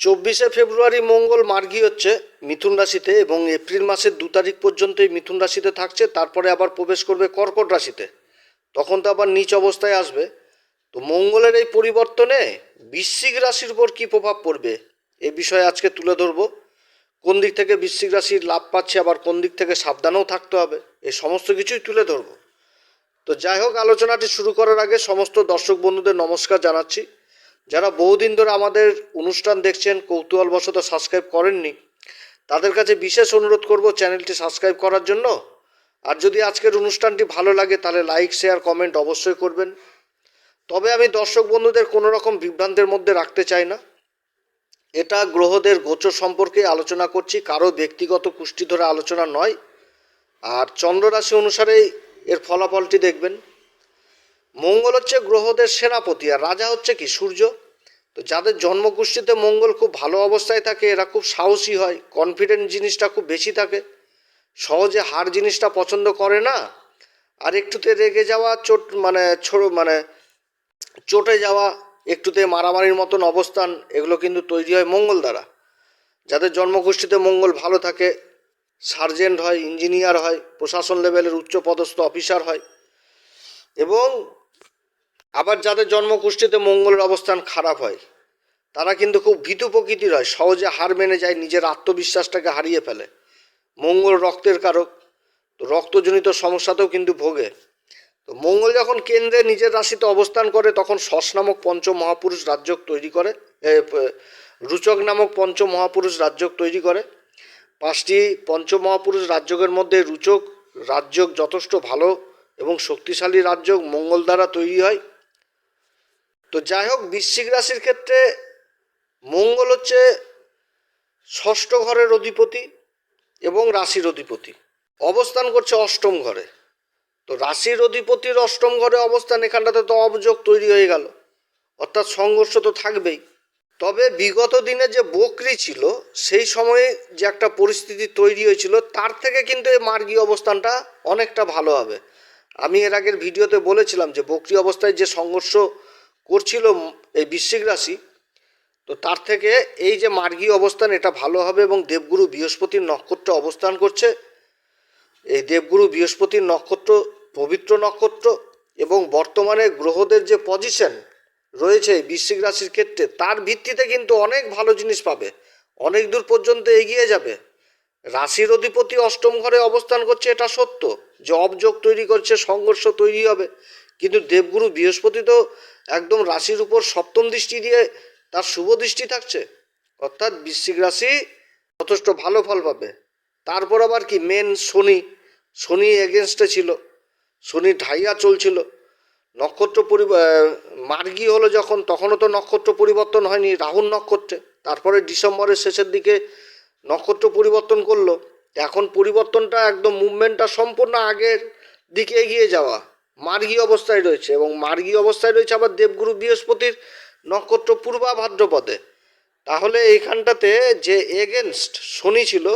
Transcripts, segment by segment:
চব্বিশে ফেব্রুয়ারি মঙ্গল মার্গী হচ্ছে মিথুন রাশিতে এবং এপ্রিল মাসের দু তারিখ পর্যন্ত এই মিথুন রাশিতে থাকছে, তারপরে আবার প্রবেশ করবে কর্কট রাশিতে। তখন তো আবার নিচ অবস্থায় আসবে। তো মঙ্গলের এই পরিবর্তনে বৃশ্চিক রাশির উপর কী প্রভাব পড়বে? এ বিষয়ে আজকে তুলে ধরবো। কোন দিক থেকে বৃশ্চিক রাশির লাভ পাচ্ছে, আবার কোন দিক থেকে সাবধানেও থাকতে হবে এই সমস্ত কিছুই তুলে ধরবো। তো যাই হোক, আলোচনাটি শুরু করার আগে সমস্ত দর্শক বন্ধুদের নমস্কার জানাচ্ছি। যারা বহুদিন ধরে আমাদের অনুষ্ঠান দেখছেন, কৌতূহলবশত সাবস্ক্রাইব করেননি, তাদের কাছে বিশেষ অনুরোধ করব চ্যানেলটি সাবস্ক্রাইব করার জন্য। আর যদি আজকের অনুষ্ঠানটি ভালো লাগে, তাহলে লাইক শেয়ার কমেন্ট অবশ্যই করবেন। তবে আমি দর্শক বন্ধুদের কোনো রকম বিভ্রান্তের মধ্যে রাখতে চাই না। এটা গ্রহদের গোচর সম্পর্কে আলোচনা করছি, কারও ব্যক্তিগত কুষ্টি ধরে আলোচনা নয়। আর চন্দ্ররাশি অনুসারে এর ফলাফলটি দেখবেন। মঙ্গল হচ্ছে গ্রহদের সেনাপতি, আর রাজা হচ্ছে কি? সূর্য। তো যাদের জন্মগোষ্ঠীতে মঙ্গল খুব ভালো অবস্থায় থাকে, এরা খুব সাহসী হয় কনফিডেন্ট জিনিসটা খুব বেশি থাকে, সহজে হার জিনিসটা পছন্দ করে না, আর একটুতে রেগে যাওয়া, চোট মানে ছোট মানে চটে যাওয়া, একটুতে মারামারির মতন অবস্থান, এগুলো কিন্তু তৈরি হয় মঙ্গল দ্বারা। যাদের জন্মগোষ্ঠীতে মঙ্গল ভালো থাকে সার্জেন্ট হয় ইঞ্জিনিয়ার হয়, প্রশাসন লেভেলের উচ্চপদস্থ অফিসার হয়, এবং আবার যাদের জন্মকুষ্ঠিতে মঙ্গলের অবস্থান খারাপ হয়, তারা কিন্তু খুব ভীতু প্রকৃতির হয়, সহজে হার মেনে যায়, নিজের আত্মবিশ্বাসটাকে হারিয়ে ফেলে। মঙ্গল রক্তের কারক, তো রক্তজনিত সমস্যাতেও কিন্তু ভোগে। তো মঙ্গল যখন কেন্দ্রে নিজের রাশিতে অবস্থান করে, তখন শস নামক পঞ্চ মহাপুরুষ রাজ্যক তৈরি করে রুচক নামক পঞ্চ মহাপুরুষ রাজ্যক তৈরি করে। পাঁচটি পঞ্চ মহাপুরুষ রাজ্যকের মধ্যে রুচক রাজ্যক যথেষ্ট ভালো এবং শক্তিশালী রাজ্যক মঙ্গল দ্বারা তৈরি হয়। তো যাই হোক বৃশ্চিক রাশির ক্ষেত্রে মঙ্গল হচ্ছে ষষ্ঠ ঘরের অধিপতি এবং রাশির অধিপতি। অবস্থান করছে অষ্টম ঘরে। তো রাশির অধিপতির অষ্টম ঘরে অবস্থান, এখানটাতে তো অবযোগ তৈরি হয়ে গেল। অর্থাৎ সংঘর্ষ তো থাকবেই। তবে বিগত দিনে যে বকরি ছিল, সেই সময়ে যে একটা পরিস্থিতি তৈরি হয়েছিল, তার থেকে কিন্তু এই মার্গী অবস্থানটা অনেকটা ভালো হবে। আমি এর আগের ভিডিওতে বলেছিলাম যে বকরি অবস্থায় যে সংঘর্ষ করছিল এই বৃশ্চিক রাশি, তো তার থেকে এই যে মার্গী অবস্থান, এটা ভালো হবে এবং দেবগুরু বৃহস্পতির নক্ষত্র অবস্থান করছে। এই দেবগুরু বৃহস্পতির নক্ষত্র, পবিত্র নক্ষত্র এবং বর্তমানে গ্রহদের যে পজিশন রয়েছে বৃশ্চিক রাশির ক্ষেত্রে, তার ভিত্তিতে কিন্তু অনেক ভালো জিনিস পাবে। অনেক দূর পর্যন্ত এগিয়ে যাবে। রাশির অধিপতি অষ্টম ঘরে অবস্থান করছে, এটা সত্য। যে অবযোগ তৈরি করছে, সংঘর্ষ তৈরি হবে। কিন্তু দেবগুরু বৃহস্পতি তো একদম রাশির উপর সপ্তম দৃষ্টি দিয়ে তার শুভ দৃষ্টি থাকছে। অর্থাৎ বৃশ্চিক রাশি যথেষ্ট ভালো ফল পাবে। তারপর আবার কি? মেন শনি। শনি এগেনস্টে ছিল। শনি ঢাইয়া চলছিল। নক্ষত্র পরি মার্গী হলো যখন, তখনও তো নক্ষত্র পরিবর্তন হয়নি রাহুল নক্ষত্রে। তারপরে ডিসেম্বরের শেষের দিকে নক্ষত্র পরিবর্তন করল। এখন পরিবর্তনটা একদম মুভমেন্টটা সম্পূর্ণ আগের দিকে এগিয়ে যাওয়া। মার্গী অবস্থায় রয়েছে এবং মার্গী অবস্থায় রয়েছে আবার দেবগুরু বৃহস্পতির নক্ষত্র পূর্বা ভাদ্রপদে। তাহলে এইখানটাতে যে এগেনস্ট শনি ছিল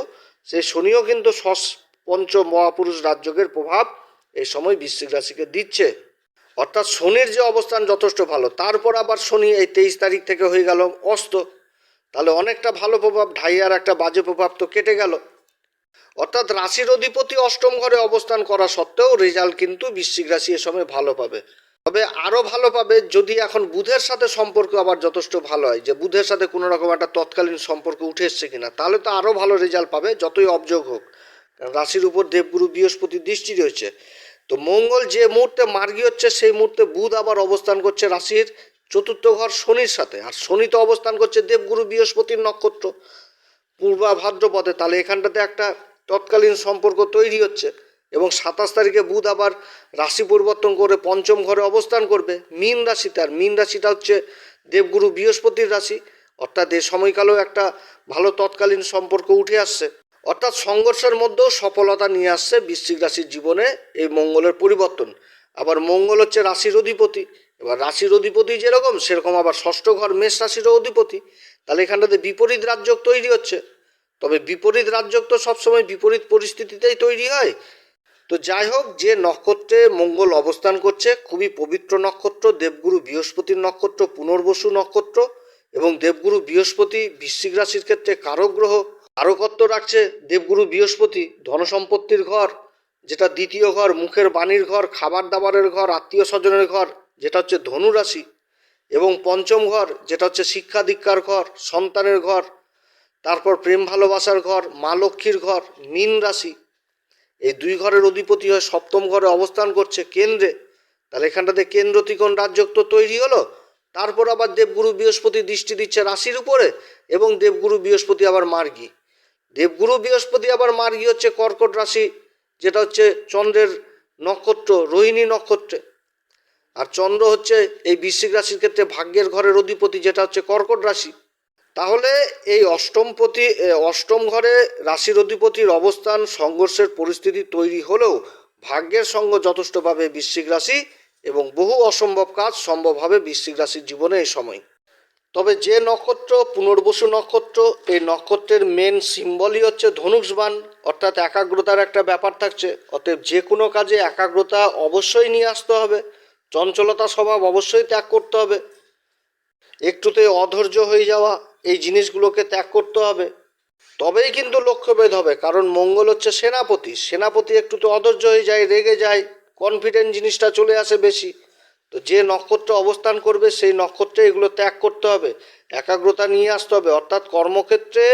সেই শনিও কিন্তু ষষ্ঠ পঞ্চ মহাপুরুষ রাজ্যকের প্রভাব এই সময় বৃশ্চিক রাশিকে দিচ্ছে। অর্থাৎ শনির যে অবস্থান যথেষ্ট ভালো, তারপর আবার শনি এই তেইশ তারিখ থেকে হয়ে গেল অস্ত। তাহলে অনেকটা ভালো প্রভাব, ঢাইয়ার একটা বাজে প্রভাব তো কেটে গেল। অর্থাৎ রাশির অধিপতি অষ্টম ঘরে অবস্থান করা সত্ত্বেও রেজাল্ট কিন্তু বৃশ্চিক রাশি এ সময় ভালো পাবে। তবে আরও ভালো পাবে যদি এখন বুধের সাথে সম্পর্ক আবার যথেষ্ট ভালো হয়, যে বুধের সাথে কোনো রকম একটা তৎকালীন সম্পর্ক উঠে এসছে কিনা, তাহলে তো আরও ভালো রেজাল্ট পাবে যতই অবযোগ হোক। রাশির উপর দেবগুরু বৃহস্পতির দৃষ্টি রয়েছে। তো মঙ্গল যে মুহূর্তে মার্গী হচ্ছে, সেই মুহূর্তে বুধ আবার অবস্থান করছে রাশির চতুর্থ ঘর শনির সাথে। আর শনি তো অবস্থান করছে দেবগুরু বৃহস্পতির নক্ষত্র। পূর্বা ভাদ্রপদে তাহলে এখানটাতে একটা তৎকালীন সম্পর্ক তৈরি হচ্ছে এবং সাতাশ তারিখে বুধ আবার রাশি পরিবর্তন করে পঞ্চম ঘরে অবস্থান করবে। মীন রাশিতে, আর মীন রাশিটা হচ্ছে দেবগুরু বৃহস্পতির রাশি, অর্থাৎ এ সময়কালেও একটা ভালো তৎকালীন সম্পর্ক উঠে আসছে। অর্থাৎ সংঘর্ষের মধ্যেও সফলতা নিয়ে আসছে বৃশ্চিক রাশির জীবনে এই মঙ্গলের পরিবর্তন। আবার মঙ্গল হচ্ছে রাশির অধিপতি, এবার রাশির অধিপতি যেরকম, সেরকম আবার ষষ্ঠ ঘর মেষ রাশিরও অধিপতি। তাহলে এখানটাতে বিপরীত রাজ্য তৈরি হচ্ছে। তবে বিপরীত রাজ্য তো সবসময় বিপরীত পরিস্থিতিতেই তৈরি হয়। তো যাই হোক, যে নক্ষত্রে মঙ্গল অবস্থান করছে, খুবই পবিত্র নক্ষত্র, দেবগুরু বৃহস্পতির নক্ষত্র, পুনর্বসু নক্ষত্র এবং দেবগুরু বৃহস্পতি বৃশ্চিক রাশির ক্ষেত্রে কারক গ্রহ কারকত্ব রাখছে দেবগুরু বৃহস্পতি, ধনসম্পত্তির ঘর, যেটা দ্বিতীয় ঘর, মুখের বাণীর ঘর খাবার দাবারের ঘর, আত্মীয় স্বজনের ঘর, যেটা হচ্ছে ধনু রাশি এবং পঞ্চম ঘর, যেটা হচ্ছে শিক্ষা দীক্ষার ঘর, সন্তানের ঘর তারপর প্রেম ভালোবাসার ঘর, মা লক্ষ্মীর ঘর, মীন রাশি। এই দুই ঘরের অধিপতি হয়ে সপ্তম ঘরে অবস্থান করছে কেন্দ্রে। তাহলে এখানটাতে কেন্দ্র ত্রিকোণ রাজ্যত্ব তৈরি হলো। তারপর আবার দেবগুরু বৃহস্পতি দৃষ্টি দিচ্ছে রাশির উপরে এবং দেবগুরু বৃহস্পতি আবার মার্গী। দেবগুরু বৃহস্পতি আবার মার্গী হচ্ছে কর্কট রাশি, যেটা হচ্ছে চন্দ্রের নক্ষত্র, রোহিণী নক্ষত্রে। আর চন্দ্র হচ্ছে এই বৃশ্চিক রাশির ক্ষেত্রে ভাগ্যের ঘরের অধিপতি, যেটা হচ্ছে কর্কট রাশি। তাহলে এই অষ্টমপতি অষ্টম ঘরে রাশির অধিপতির অবস্থান, সংঘর্ষের পরিস্থিতি তৈরি হলেও ভাগ্যের সঙ্গ যথেষ্টভাবে বৃশ্চিক রাশি এবং বহু অসম্ভব কাজ সম্ভব হবে বৃশ্চিক রাশির জীবনে এই সময়। তবে যে নক্ষত্র, পুনর্বসু নক্ষত্র, এই নক্ষত্রের মেন সিম্বলই হচ্ছে ধনুষবান অর্থাৎ একাগ্রতার একটা ব্যাপার থাকছে। অতএব যে কোনো কাজে একাগ্রতা অবশ্যই নিয়ে আসতে হবে। চঞ্চলতা স্বভাব অবশ্যই ত্যাগ করতে হবে। একটুতে অধৈর্য হয়ে যাওয়া এই জিনিসগুলোকে ত্যাগ করতে হবে। তবেই কিন্তু লক্ষ্যভেদ হবে, কারণ মঙ্গল হচ্ছে সেনাপতি। সেনাপতি একটু তো অধৈর্য হয়ে যায়, রেগে যায় কনফিডেন্ট জিনিসটা চলে আসে বেশি। তো যে নক্ষত্র অবস্থান করবে, সেই নক্ষত্রে এগুলো ত্যাগ করতে হবে, একাগ্রতা নিয়ে আসতে হবে। অর্থাৎ কর্মক্ষেত্রে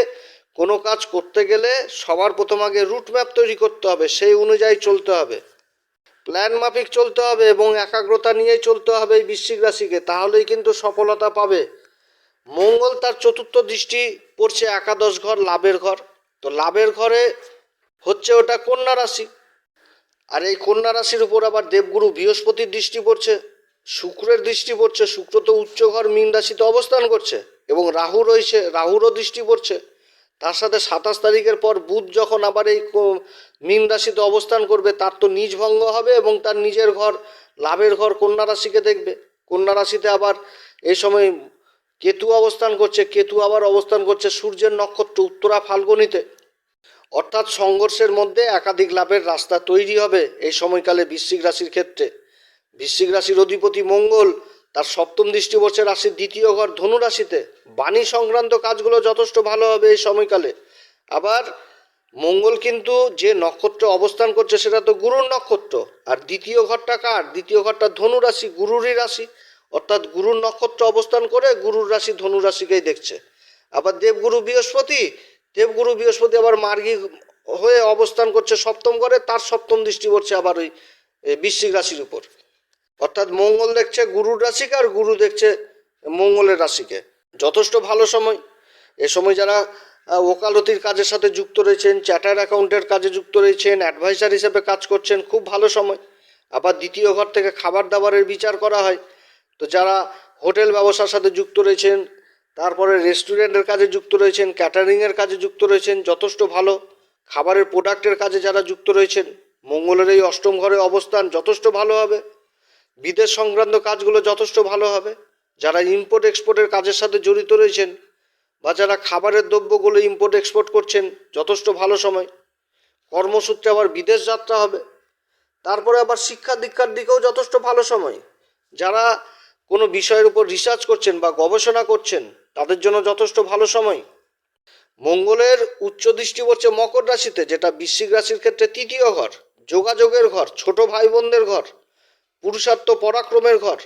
কোনো কাজ করতে গেলে সবার প্রথম আগে রুট ম্যাপ তৈরি করতে হবে, সেই অনুযায়ী চলতে হবে। প্ল্যান মাফিক চলতে হবে এবং একাগ্রতা নিয়েই চলতে হবে এই বৃশ্চিক রাশিকে, তাহলেই কিন্তু সফলতা পাবে। মঙ্গল তার চতুর্থ দৃষ্টি পড়ছে একাদশ ঘর, লাভের ঘর। তো লাভের ঘরে হচ্ছে ওটা কন্যা রাশি। আর এই কন্যা রাশির উপর আবার দেবগুরু বৃহস্পতির দৃষ্টি পড়ছে, শুক্রের দৃষ্টি পড়ছে, শুক্র তো উচ্চ ঘর, মীন রাশিতে অবস্থান করছে এবং রাহু রয়েছে, রাহুরও দৃষ্টি পড়ছে। তার সাথে সাতাশ তারিখের পর বুধ যখন আবার এই মীন রাশিতে অবস্থান করবে, তার তো নিজ ভঙ্গ হবে এবং তার নিজের ঘর, লাভের ঘর কন্যা রাশিকে দেখবে। কন্যা রাশিতে আবার এই সময় কেতু অবস্থান করছে, কেতু আবার অবস্থান করছে সূর্যের নক্ষত্র উত্তরা ফাল্গুনিতে। অর্থাৎ সংঘর্ষের মধ্যে একাধিক লাভের রাস্তা তৈরি হবে এই সময়কালে বৃশ্চিক রাশির ক্ষেত্রে। বৃশ্চিক রাশির অধিপতি মঙ্গল, তার সপ্তম দৃষ্টি বছর রাশির দ্বিতীয় ঘর ধনু রাশিতে। বাণী সংক্রান্ত কাজগুলো যথেষ্ট ভালো হবে এই সময়কালে। আবার মঙ্গল কিন্তু যে নক্ষত্রে অবস্থান করছে, সেটা তো গুরুর নক্ষত্র। আর দ্বিতীয় ঘরটা কার? দ্বিতীয় ঘরটা ধনু রাশি, গুরুরই রাশি। অর্থাৎ গুরুর নক্ষত্র অবস্থান করে গুরুর রাশি ধনু রাশিকেই দেখছে। আবার দেবগুরু বৃহস্পতি দেবগুরু বৃহস্পতি আবার মার্গী হয়ে অবস্থান করছে সপ্তম ঘরে, তার সপ্তম দৃষ্টি পড়ছে আবার ওই বৃশ্চিক রাশির উপর। অর্থাৎ মঙ্গল দেখছে গুরুর রাশিকে আর গুরু দেখছে মঙ্গলের রাশিকে। যথেষ্ট ভালো সময়। এ সময় যারা ওকালতির কাজের সাথে যুক্ত রয়েছেন চ্যাটার অ্যাকাউন্টের কাজে যুক্ত রয়েছেন, অ্যাডভাইসার হিসেবে কাজ করছেন, খুব ভালো সময়। আবার দ্বিতীয় ঘর থেকে খাবার দাবারের বিচার করা হয়। তো যারা হোটেল ব্যবসার সাথে যুক্ত রয়েছেন, তারপরে রেস্টুরেন্টের কাজে যুক্ত রয়েছেন, ক্যাটারিংয়ের কাজে যুক্ত রয়েছেন, যথেষ্ট ভালো। খাবারের প্রোডাক্টের কাজে যারা যুক্ত রয়েছেন, মঙ্গলের এই অষ্টম ঘরে অবস্থান যথেষ্ট ভালো হবে। বিদেশ সংক্রান্ত কাজগুলো যথেষ্ট ভালো হবে। যারা ইম্পোর্ট এক্সপোর্টের কাজের সাথে জড়িত রয়েছেন বা যারা খাবারের দ্রব্যগুলো ইম্পোর্ট এক্সপোর্ট করছেন, যথেষ্ট ভালো সময়। কর্মসূত্রে আবার বিদেশ যাত্রা হবে। তারপরে আবার শিক্ষা দীক্ষার দিকেও যথেষ্ট ভালো সময়। যারা কোনো বিষয়ের উপর রিসার্চ করছেন বা গবেষণা করছেন, তাদের জন্য যথেষ্ট ভালো সময়। মঙ্গলের উচ্চ দৃষ্টি পড়ছে মকর রাশিতে, যেটা বৃশ্চিক রাশির ক্ষেত্রে তৃতীয় ঘর, যোগাযোগের ঘর, ছোট ভাই বোনদের ঘর, পুরুষার্থ পরাক্রমের ঘর।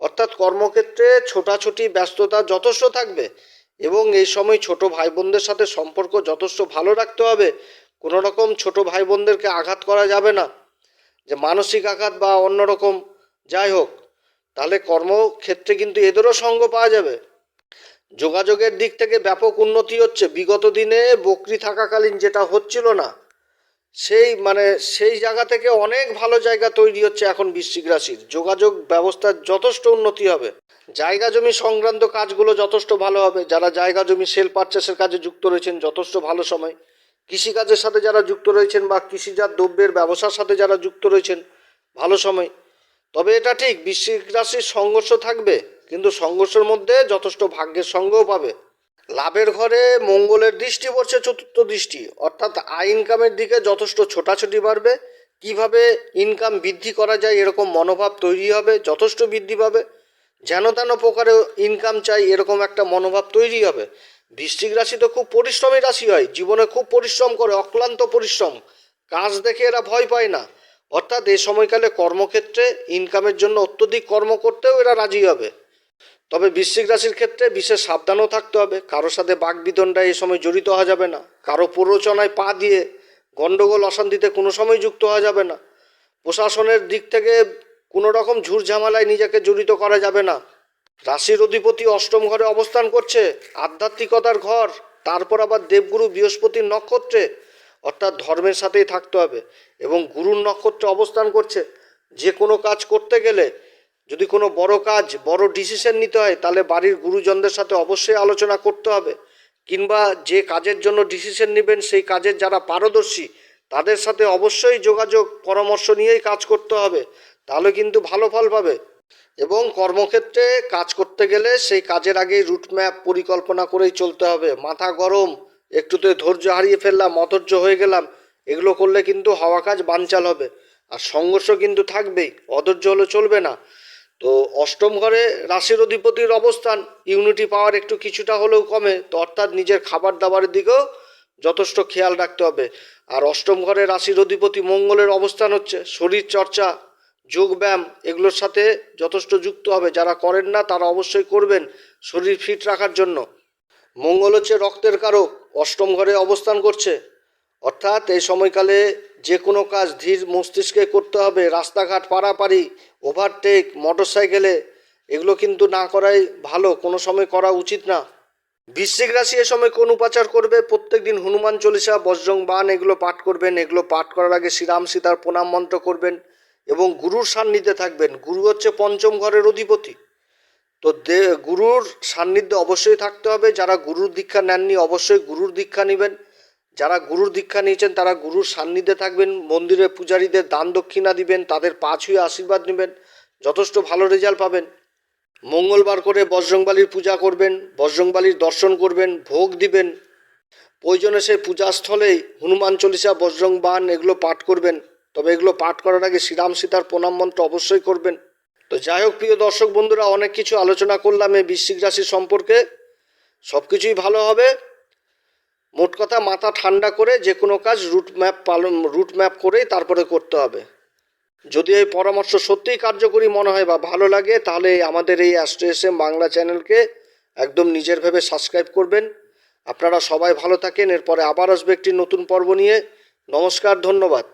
অর্থাৎ কর্মক্ষেত্রে ছোটাছুটি, ব্যস্ততা যথেষ্ট থাকবে এবং এই সময় ছোট ভাই বোনদের সাথে সম্পর্ক যথেষ্ট ভালো রাখতে হবে। কোনো রকম ছোট ভাই বোনদেরকে আঘাত করা যাবে না। যে মানসিক আঘাত বা অন্যরকম, যাই হোক তাহলে কর্মক্ষেত্রে কিন্তু এদেরও সঙ্গ পাওয়া যাবে। যোগাযোগের দিক থেকে ব্যাপক উন্নতি হচ্ছে। বিগত দিনে বকরি থাকাকালীন যেটা হচ্ছিল না, সেই মানে সেই জায়গা থেকে অনেক ভালো জায়গা তৈরি হচ্ছে এখন বৃশ্চিক রাশির। যোগাযোগ ব্যবস্থার যথেষ্ট উন্নতি হবে। জায়গা জমি সংক্রান্ত কাজগুলো যথেষ্ট ভালো হবে। যারা জায়গা জমি সেল পারচেসের কাজে যুক্ত রয়েছেন, যথেষ্ট ভালো সময়। কৃষিকাজের সাথে যারা যুক্ত রয়েছেন বা কৃষিজাত দ্রব্যের ব্যবসার সাথে যারা যুক্ত রয়েছেন, ভালো সময়। তবে এটা ঠিক, বৃশ্চিক রাশির সংঘর্ষ থাকবে, কিন্তু সংঘর্ষের মধ্যে যথেষ্ট ভাগ্যের সঙ্গও পাবে। লাভের ঘরে মঙ্গলের দৃষ্টি পড়ছে চতুর্থ দৃষ্টি, অর্থাৎ আয় ইনকামের দিকে যথেষ্ট ছোটাছুটি বাড়বে। কীভাবে ইনকাম বৃদ্ধি করা যায় এরকম মনোভাব তৈরি হবে, যথেষ্ট বৃদ্ধি পাবে। যেন তেন প্রকারে ইনকাম চাই এরকম একটা মনোভাব তৈরি হবে। বৃশ্চিক রাশি তো খুব পরিশ্রমী রাশি হয়, জীবনে খুব পরিশ্রম করে, অক্লান্ত পরিশ্রম। কাজ দেখে এরা ভয় পায় না। অর্থাৎ এই সময়কালে কর্মক্ষেত্রে ইনকামের জন্য অত্যধিক কর্ম করতেও এরা রাজি হবে। তবে বৃশ্চিক রাশির ক্ষেত্রে বিশেষ সাবধানও থাকতে হবে। কারোর সাথে বাগবিদণ্ডায় এ সময় জড়িত হওয়া যাবে না। কারও প্ররোচনায় পা দিয়ে গণ্ডগোল, অশান্তিতে কোনো সময় যুক্ত হওয়া যাবে না। প্রশাসনের দিক থেকে কোনো রকম ঝুটঝামেলায় নিজেকে জড়িত করা যাবে না। রাশির অধিপতি অষ্টম ঘরে অবস্থান করছে, আধ্যাত্মিকতার ঘর, তারপর আবার দেবগুরু বৃহস্পতির নক্ষত্রে অর্থাৎ ধর্মের সাথেই থাকতে হবে এবং গুরুর নক্ষত্রে অবস্থান করছে। যে কোনো কাজ করতে গেলে যদি কোনো বড় কাজ, বড় ডিসিশন নিতে হয়, তাহলে বাড়ির গুরুজনদের সাথে অবশ্যই আলোচনা করতে হবে। কিংবা যে কাজের জন্য ডিসিশন নেবেন, সেই কাজের যারা পারদর্শী, তাদের সাথে অবশ্যই যোগাযোগ, পরামর্শ নিয়েই কাজ করতে হবে। তাহলে কিন্তু ভালো ফল পাবে। এবং কর্মক্ষেত্রে কাজ করতে গেলে সেই কাজের আগেই রুট ম্যাপ পরিকল্পনা করেই চলতে হবে। মাথা গরম একটুতে ধৈর্য হারিয়ে ফেললাম, অধৈর্য হয়ে গেলাম, এগুলো করলে কিন্তু হওয়া কাজ বানচাল হবে। আর সংঘর্ষ কিন্তু থাকবেই, অধৈর্য হলে চলবে না। তো অষ্টম ঘরে রাশির অধিপতির অবস্থান ইউনিটি পাওয়ার একটু কিছুটা হলেও কমে, তো অর্থাৎ নিজের খাবার দাবারের দিকেও যথেষ্ট খেয়াল রাখতে হবে। আর অষ্টম ঘরে রাশির অধিপতি মঙ্গলের অবস্থান হচ্ছে, শরীর চর্চা যোগব্যায়াম এগুলোর সাথে যথেষ্ট যুক্ত হবে। যারা করেন না, তারা অবশ্যই করবেন, শরীর ফিট রাখার জন্য। মঙ্গল হচ্ছে রক্তের কারক, অষ্টম ঘরে অবস্থান করছে। অর্থাৎ এই সময়কালে যে কোনো কাজ ধীর মস্তিষ্কে করতে হবে, রাস্তাঘাট পারাপারি, ওভারটেক মোটর সাইকেলে এগুলো কিন্তু না করাই ভালো, কোনো সময় করা উচিত না। বৃশ্চিক রাশি এ সময় কোন উপাচার করবে? প্রত্যেক দিন হনুমান চল্লিশা, বজ্রং বান এগুলো পাঠ করবেন, এগুলো পাঠ করার আগে শ্রীরাম সীতার প্রণাম মন্ত্র করবেন এবং গুরুর সান্নিধ্যে থাকবেন। গুরু হচ্ছে পঞ্চম ঘরের অধিপতি। তো দে, গুরুর সান্নিধ্যে অবশ্যই থাকতে হবে। যারা গুরুর দীক্ষা নেননি, অবশ্যই গুরুর দীক্ষা নেবেন। যারা গুরুর দীক্ষা নিয়েছেন, তারা গুরুর সান্নিধ্যে থাকবেন। মন্দিরে পূজারীদের দান দক্ষিণা দিবেন, তাদের পা ছুঁয়ে আশীর্বাদ নেবেন, যথেষ্ট ভালো রেজাল্ট পাবেন। মঙ্গলবার করে বজরংবালির পূজা করবেন, বজরংবালির দর্শন করবেন, ভোগ দিবেন। প্রয়োজনে সেই পূজাস্থলেই হনুমান চল্লিশা, বজরং বান এগুলো পাঠ করবেন। তবে এগুলো পাঠ করার আগে শ্রীরাম সীতার প্রণাম মন্ত্র অবশ্যই করবেন। তো যাই হোক, প্রিয় দর্শক বন্ধুরা, অনেক কিছু আলোচনা করলাম এই বৃশ্চিক রাশি সম্পর্কে। সব কিছুই ভালো হবে। মোট কথা মাথা ঠান্ডা করে যে কোনো কাজ রুট ম্যাপ পালন রুট ম্যাপ করেই তারপরে করতে হবে। যদি এই পরামর্শ সত্যিই কার্যকরী মনে হয় বা ভালো লাগে, তাহলে আমাদের এই অ্যাস্ট্রো বাংলা চ্যানেলকে একদম নিজের ভেবে সাবস্ক্রাইব করবেন। আপনারা সবাই ভালো থাকেন, এরপরে আবার আসবে একটি নতুন পর্ব নিয়ে। নমস্কার, ধন্যবাদ।